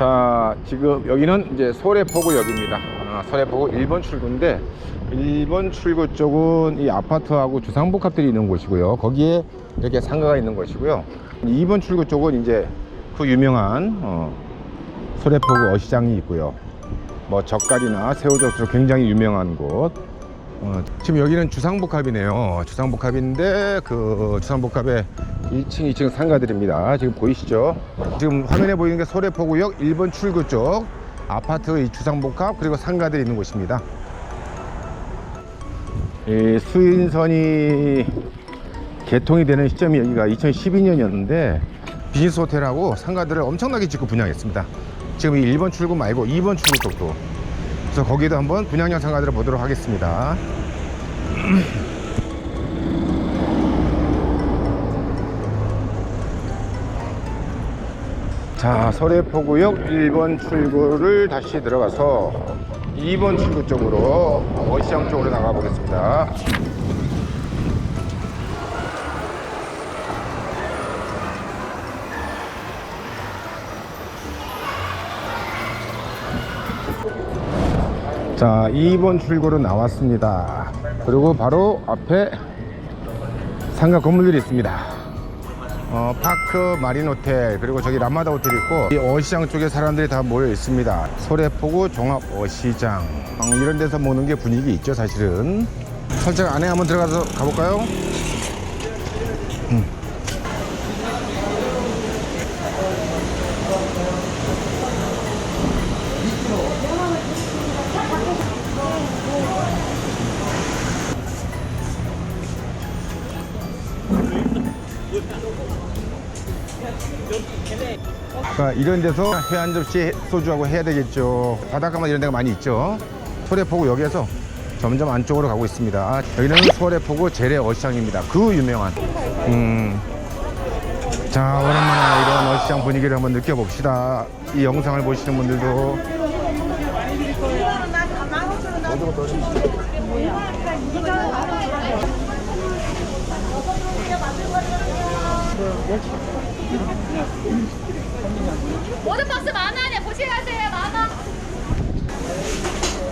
자, 지금 여기는 이제 소래포구역입니다. 아, 소래포구 1번 출구인데 1번 출구 쪽은 이 아파트하고 주상복합들이 있는 곳이고요. 거기에 이렇게 상가가 있는 곳이고요. 2번 출구 쪽은 이제 그 유명한 어, 소래포구 어시장이 있고요. 뭐 젓갈이나 새우젓으로 굉장히 유명한 곳. 어, 지금 여기는 주상복합이네요. 주상복합인데 그 주상복합의 1층, 2층 상가들입니다. 지금 보이시죠? 지금 화면에 보이는 게 소래포구역 1번 출구 쪽 아파트 이 주상복합 그리고 상가들이 있는 곳입니다. 이 수인선이 개통이 되는 시점이 여기가 2012년이었는데 비즈니스 호텔하고 상가들을 엄청나게 짓고 분양했습니다. 지금 이 1번 출구 말고 2번 출구 쪽도 그래서 거기도 한번 분양형 상가들을 보도록 하겠습니다. 자, 서래포구역 1번 출구를 다시 들어가서 2번 출구 쪽으로 어시장 쪽으로 나가 보겠습니다. 자, 2번 출구로 나왔습니다. 그리고 바로 앞에 상가 건물들이 있습니다. 어, 파크 마린 호텔 그리고 저기 라마다 호텔 있고 이 어시장 쪽에 사람들이 다 모여 있습니다. 소래포구 종합 어시장 어, 이런 데서 모는 게 분위기 있죠 사실은. 살짝 안에 한번 들어가서 가볼까요? 음. 이런 데서 회 한 접시 소주하고 해야 되겠죠. 바닷가만 이런 데가 많이 있죠. 소래포구 여기에서 점점 안쪽으로 가고 있습니다. 여기는 소래포구 재래 어시장입니다. 그 유명한. 음. 자, 오랜만에 이런 어시장 분위기를 한번 느껴봅시다. 이 영상을 보시는 분들도 만원에 보시게 하세요 만원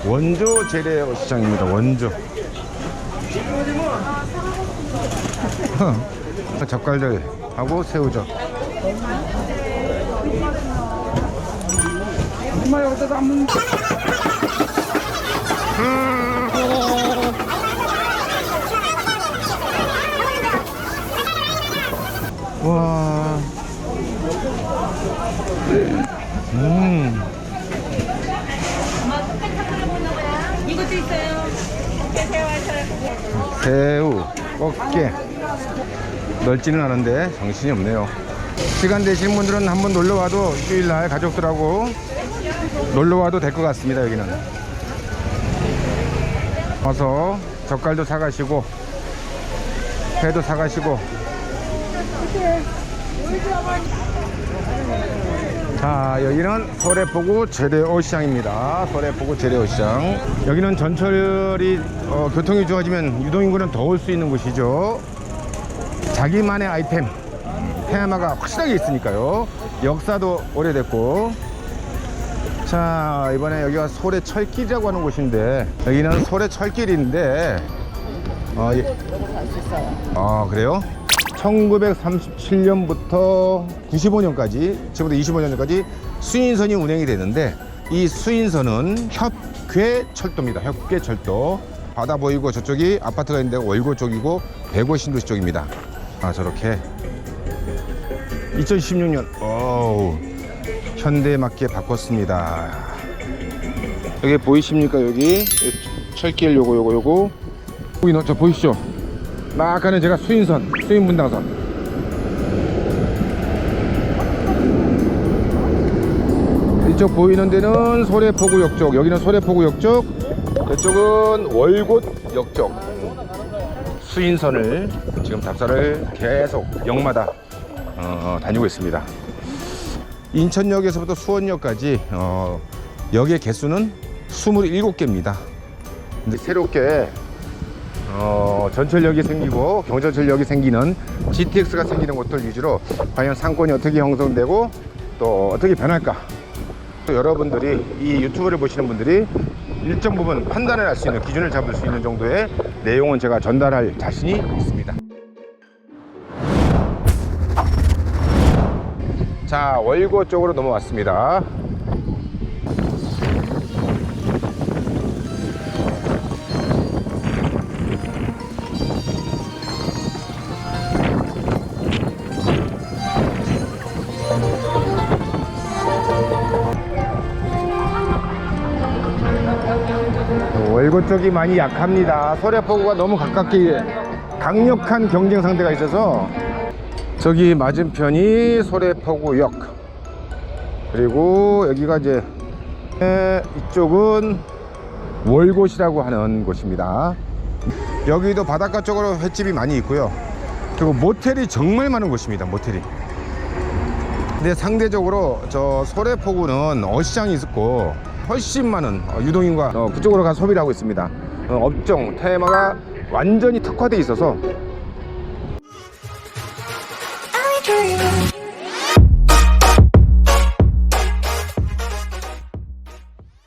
원조 재래 어 시장입니다. 원조. 젓갈들 하고 새우젓. 와. 이것도 있어요. 새우, 꽃게 넓지는 않은데 정신이 없네요. 시간 되시는 분들은 한번 놀러 와도 일요일 날 가족들하고 놀러 와도 될 것 같습니다 여기는. 와서 젓갈도 사가시고 회도 사가시고 자 여기는 소래포구 재래어시장입니다. 소래포구 재래어시장. 여기는 전철이 어, 교통이 좋아지면 유동인구는 더 올 수 있는 곳이죠. 자기만의 아이템 테마가 확실하게 있으니까요. 역사도 오래됐고. 자 이번에 여기가 소래철길이라고 하는 곳인데 여기는 소래철길인데 어, 예. 아 그래요? 1937년부터 95년까지 지금부터 25년 전까지 수인선이 운행이 되는데 이 수인선은 협괴철도입니다. 협괴철도 바다 보이고 저쪽이 아파트가 있는데 월고 쪽이고 배고 신도시 쪽입니다. 아 저렇게 2016년 어우 현대에 맞게 바꿨습니다. 여기 보이십니까 여기 철길 요거 요거 요거 여기 너 저 보이시죠? 아까는 제가 수인선, 수인분당선. 이쪽 보이는 데는 소래포구역 쪽, 여기는 소래포구역 쪽, 이쪽은 월곶역 쪽. 수인선을 지금 답사를 계속 역마다 어, 다니고 있습니다. 인천역에서부터 수원역까지 어, 역의 개수는 27개입니다. 근데 새롭게 어, 전철역이 생기고 경전철역이 생기는 GTX가 생기는 곳들 위주로 과연 상권이 어떻게 형성되고 또 어떻게 변할까 여러분들이 이 유튜브를 보시는 분들이 일정 부분 판단을 할 수 있는 기준을 잡을 수 있는 정도의 내용은 제가 전달할 자신이 있습니다. 자, 월고 쪽으로 넘어왔습니다. 월고 쪽이 많이 약합니다. 소래포구가 너무 가깝게 강력한 경쟁 상대가 있어서 저기 맞은편이 소래포구역 그리고 여기가 이제 에, 이쪽은 월곶이라고 하는 곳입니다. 여기도 바닷가 쪽으로 횟집이 많이 있고요. 그리고 모텔이 정말 많은 곳입니다. 모텔이. 근데 상대적으로 저 소래포구는 어시장이 있고 훨씬 많은 어, 유동인과 어, 그쪽으로 가 소비를 하고 있습니다. 어, 업종 테마가 완전히 특화돼 있어서